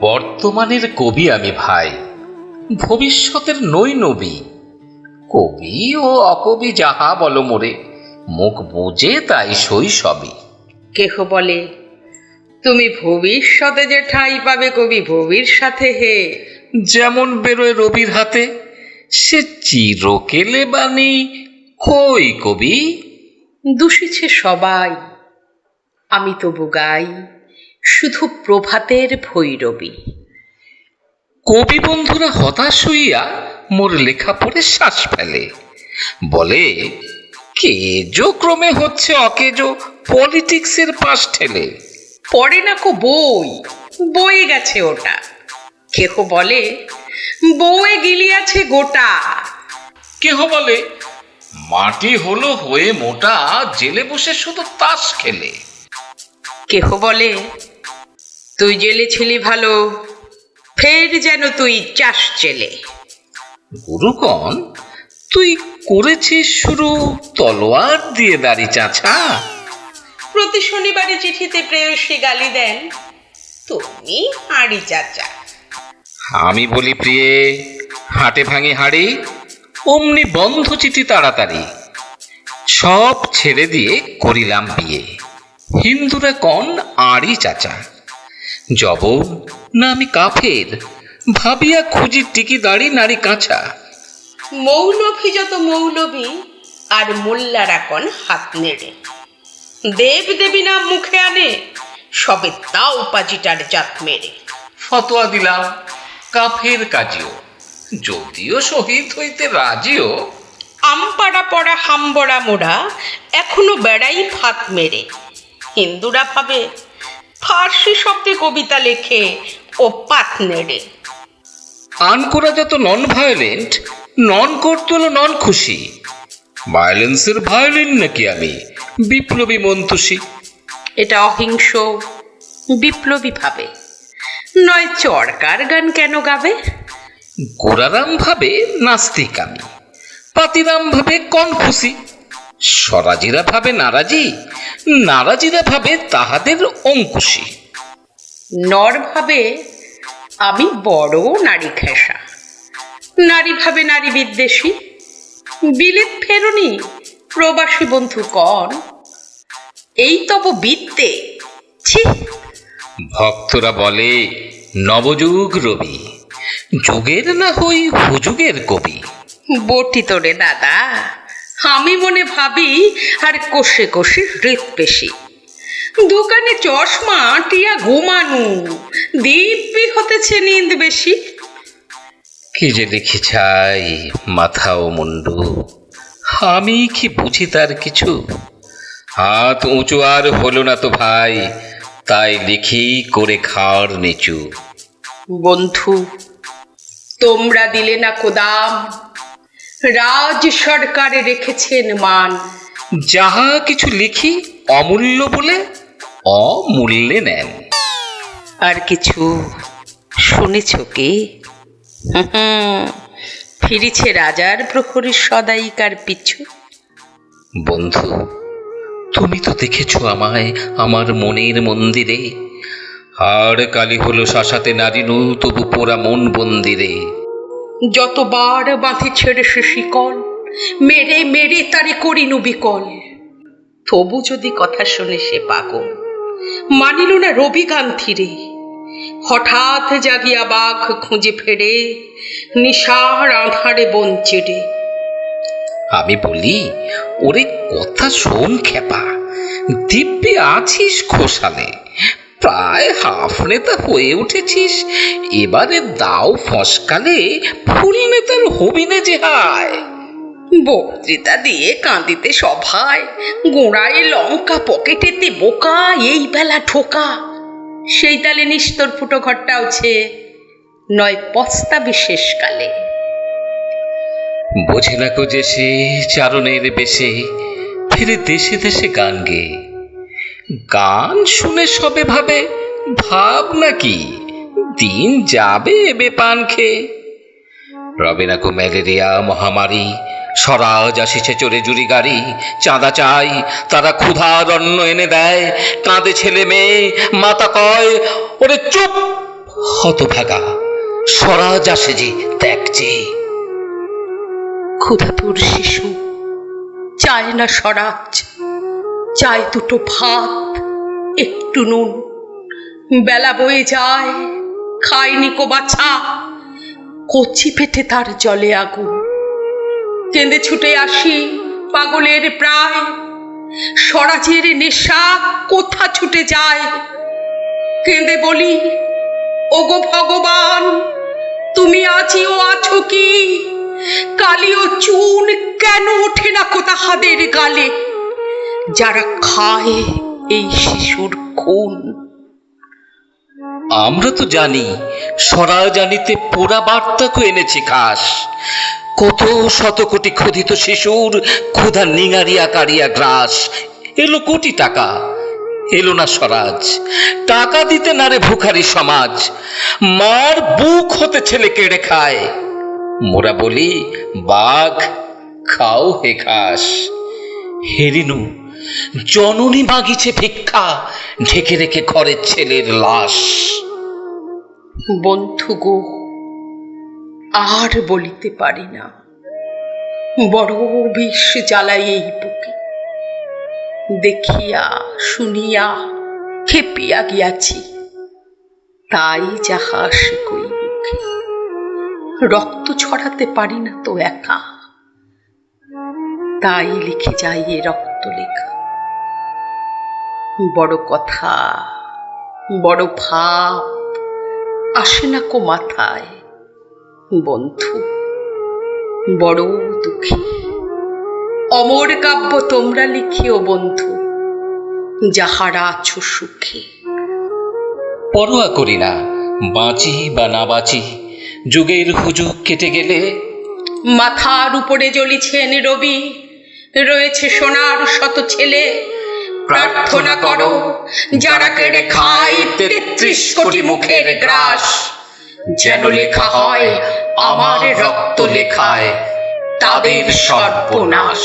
বর্তমানের কবি আমি ভাই ভবিষ্যতের নই নবী। কবি ও অকবি যাহা বলো মোরে মুখ বুঝে তাই সই সবই। কেহ বলে তুমি ভবিষ্যতে যে ঠাঁই পাবে কবি ভবির সাথে হে। যেমন বেরোয় রবির হাতে সে চিরকেলে বাণী কই কবি? দূষিছে সবাই আমি তবু গাই। শুধু প্রভাতের ভৈরবী। কবি বন্ধুরা হতাশ হইয়া মোর লেখা পড়ে শ্বাস ফেলে। বলে কেজো ক্রমে হচ্ছে অকেজো পলিটিক্সের পাশ ঠেলে। পড়ে না কো বই বয়ে গেছে ওটা। কেহ বলে বউয়ে গিলিয়াছে গোটা। কেহ বলে মাটি হলো হয়ে মোটা জেলে বসে শুধু তাস খেলে। কেহ বলে তুই জেলে ছিলি ভালো ফের যেন তুই চাষ চেলে গুরুগণ তুই করেছিস শুরু তলোয়ার দিয়ে দাড়ি চাছা প্রতি শনিবারে চিঠিতে প্রেয়সী গালি দেন তুমি হাঁড়ি চাচা। আমি বলি প্রিয়ে হাটে ভাঙি হাড়ি অমনি বন্ধ চিঠি তাড়াতাড়ি। সব ছেড়ে দিয়ে করিলাম বিয়ে। হিন্দুরা কন আড়ি চাচা। জবন না আমি কাফের। ভাবিয়া খুঁজি টিকি দাড়ি নারী কাঁচা। মৌলভী যত মৌলভী আর মোল্লারা কন হাত নেড়ে। দেব দেবী নাম মুখে আনে সবে তাও পাজিটার জাত মেরে। ফতোয়া দিলাম কাফের কাজিও। যদিও শহীদ হইতে রাজিও। আমপাড়া পড়া হাম্বড়া মোড়া এখনও বেড়াই ফাত মেরে। হিন্দুরা ভাবে ফার্সি শব্দে কবিতা লেখে ও পাত নেড়ে। আনকোরা যত নন ভায়োলেন্ট নন করতে হলো নন খুশি। ভায়োলেন্সের ভায়োলিন নাকি আমি বিপ্লবী মন্তুষী। এটা অহিংস বিপ্লবী ভাবে। নয় চরকার গান কেন গাবে? গোরারাম ভাবে নাস্তিক আমি পাতিরাম ভাবে কন খুশি। স্বরাজিরা ভাবে নারাজি নারাজিরা ভাবে তাহাদের অঙ্কুশী। নর ভাবে আমি বড় নারী খেসা। নারী ভাবে নারী বিদ্বেষী। বিলেত ফেরনি প্রবাসী বন্ধু কন। এই তব বিদ্যে। ছি। ভক্তরা বলে নবযুগ রবি। যুগের না হই হুযুগের কবি। বটি তোরে দাদা। আমি মনে ভাবি আর কষে কষে হৃৎপেশি দোকানে চশমা টিয়া ঘুমানু দিব্যি হতেছে নিন্দ বেশি। কি যে লিখি চাই মাথা ও মুন্ডু। আমি কি বুঝি তার কিছু? হাত উঁচু আর হলো না তো ভাই তাই লিখি করে খাওয়ার নিচু। বন্ধু তোমরা দিলে না কোদাম রাজ সরকারে রেখেছেন মান। যাহা কিছু লিখি অমূল্য বলে অমূল্যে নেন। আর কিছু শুনেছ কি? ফিরিছে রাজার প্রহরীর সদাইকার পিছু। বন্ধু তুমি তো দেখেছ আমায় আমার মনের মন্দিরে। আর কালি হলো শাসাতে নারী নারীনু তবু পোড়া মন বন্দিরে। যতবার বাঁধে ছেড়ে সে শিকল, মেরে মেরে তারে করিনু বিকল। তবু যদি কথা শুনে সে পাগল, মানিল না রবি গান্ধিরে হঠাৎ জাগিয়া বাঘ খুঁজে ফেরে, নিশার আধারে বন চেড়ে আমি বলি, ওরে কথা শোন খেপা, দিব্যে আছিস খোসালে। প্রায় হাফ নেতা হয়ে উঠেছিস। এবারে দাও ফসকালে, ফুল নেতার হবি না যে হায়। বক্তৃতা দিয়ে কাঁদিতে সভায়, গোড়ায় লঙ্কা পকেটেতে বোকা, এই বেলা ঠোকা। সেই তালে নিস্তর ফুটো ঘরটা আছে নয় পস্তা বিশেষকালে বোঝে না কো যে সে চারণের বেশে, ফিরে দেশে দেশে গান গে। গান শুনে সবে ভাবে ভাব নাকি দিন যাবে এবে পান খেয়ে। রবে না কো ম্যালেরিয়া মহামারী, স্বরাজ আসিছে চোরে জুড়ি গাড়ি, চাঁদা চাই, তারা ক্ষুধার অন্ন এনে দেয়, কাঁদে ছেলে মেয়ে, মাতা কয়, ওরে চুপ! হতভাগা, স্বরাজ আসে যে ত্যাগছে ক্ষুধাতুর শিশু, চায় না স্বরাজ। চায় দুটো ভাত, একটু নুন। বেলা বয়ে যায় খায়নি কো বাছা। কচি পেটে তার জলে আগুন। কেঁদে ছুটে আসি পাগলের প্রায়। স্বরাজের নেশা কোথা ছুটে যায়? কেঁদে বলি, ওগো ভগবান, তুমি আজিও আছো কি? কালিও চুন কেন ওঠে না কো তাহাদের গালে? যারা খায় এই শিশুর খুন। আমরা তো জানি স্বরাজ আনিতে পোড়া বার্তাকে এনেছে খাস। কত শত কোটি ক্ষুধিত শিশুর ক্ষুধা নিঙারিয়া কারিয়া গ্রাস। এলো কোটি টাকা। এলো না স্বরাজ, টাকা দিতে না রে ভুখারি সমাজ। মার বুক হতে ছেলে কেড়ে খায়। মোরা বলি, বাঘ, খাও হে খাস। হেরিনু জননী মাগিছে ভিক্ষা, ঢেকে রেখে ঘরের ছেলের লাশ। বন্ধু গো, আর বলিতে পারি না। বড় বিষ জ্বালাই এই বুকে। দেখিয়া, শুনিয়া, খেপিয়া গিয়াছি। তাই যাহা কই মুখে রক্ত ছড়াতে পারি না তো একা। তাই লিখে যাই এ রক্ত লেখা বড় কথা বড় ভাব আসে না কো মাথায় বন্ধু। বড় দুঃখী অমর কাব্য তোমরা লিখিও বন্ধু যাহারা আছো সুখে। পরোয়া করি না বাঁচি বা না বাঁচি যুগের হুজুগ কেটে গেলে। মাথার উপরে জ্বলিছেন রবি রয়েছে সোনার শত ছেলে প্রার্থনা করো, যারা কেড়ে খায় তেত্রিশ কোটি মুখের গ্রাস, যেন লেখা হয়, আমার রক্ত লেখায়, তাদের সর্বনাশ।